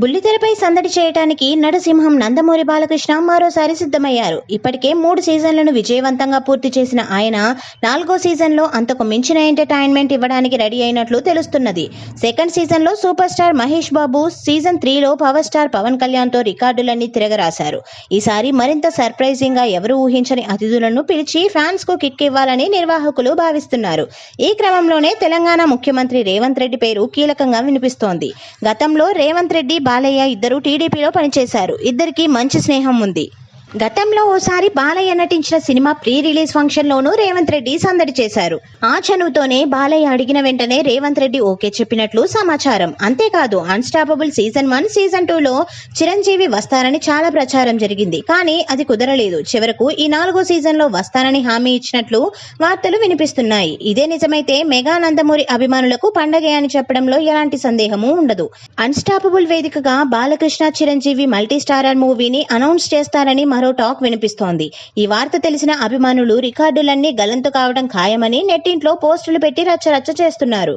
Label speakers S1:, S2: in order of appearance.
S1: బుల్లితెరపై సందడి చేయటానికి నరసింహం నందమూరి బాలకృష్ణ మరోసారి సిద్ధమయ్యారు. ఇప్పటికే మూడు సీజన్లను విజయవంతంగా పూర్తి చేసిన ఆయన నాలుగో సీజన్లో అంతకు మించిన ఎంటర్టైన్మెంట్ ఇవ్వడానికి రెడీ అయినట్లు తెలుస్తున్నది. సెకండ్ సీజన్లో super star Mahesh Babu season త్రీలో పవర్ స్టార్ పవన్ కళ్యాణ్తో రికార్డులన్నీ తిరగరాశారు. ఈసారి మరింత సర్ప్రైజింగ్గా ఎవరు ఊహించని అతిథులను పిలిచి ఫ్యాన్స్కు కిక్ ఇవ్వాలని నిర్వాహకులు భావిస్తున్నారు. ఈ క్రమంలోనే తెలంగాణ ముఖ్యమంత్రి రేవంత్ రెడ్డి పేరు కీలకంగా వినిపిస్తోంది. గతంలో రేవంత్ రెడ్డి బాలయ్య ఇద్దరు టీడీపీలో పనిచేశారు. ఇద్దరికి మంచి స్నేహం ఉంది. గతంలో ఓసారి బాలయ్య నటించిన సినిమా ప్రీ రిలీజ్ ఫంక్షన్ లోనూ రేవంత్ రెడ్డి సందడి చేశారు. ఆ చనువుతోనే బాలయ్య అడిగిన వెంటనే రేవంత్ రెడ్డి ఓకే చెప్పినట్లు సమాచారం. అంతేకాదు unstoppable season one season two లో చిరంజీవి వస్తారని చాలా ప్రచారం జరిగింది. కానీ అది కుదరలేదు. చివరకు ఈ నాలుగో సీజన్లో వస్తానని హామీ ఇచ్చినట్లు వార్తలు వినిపిస్తున్నాయి. ఇదే నిజమైతే మెగా నందమూరి అభిమానులకు పండగే అని చెప్పడంలో ఎలాంటి సందేహము ఉండదు. అన్స్టాపబుల్ వేదికగా బాలకృష్ణ చిరంజీవి మల్టీ స్టారర్ మూవీని అనౌన్స్ చేస్తారని మరో టాక్ వినిపిస్తోంది. ఈ వార్త తెలిసిన అభిమానులు రికార్డులన్నీ గలంతు కావడం ఖాయమని నెట్టింట్లో పోస్టులు పెట్టి రచ్చరచ్చ చేస్తున్నారు.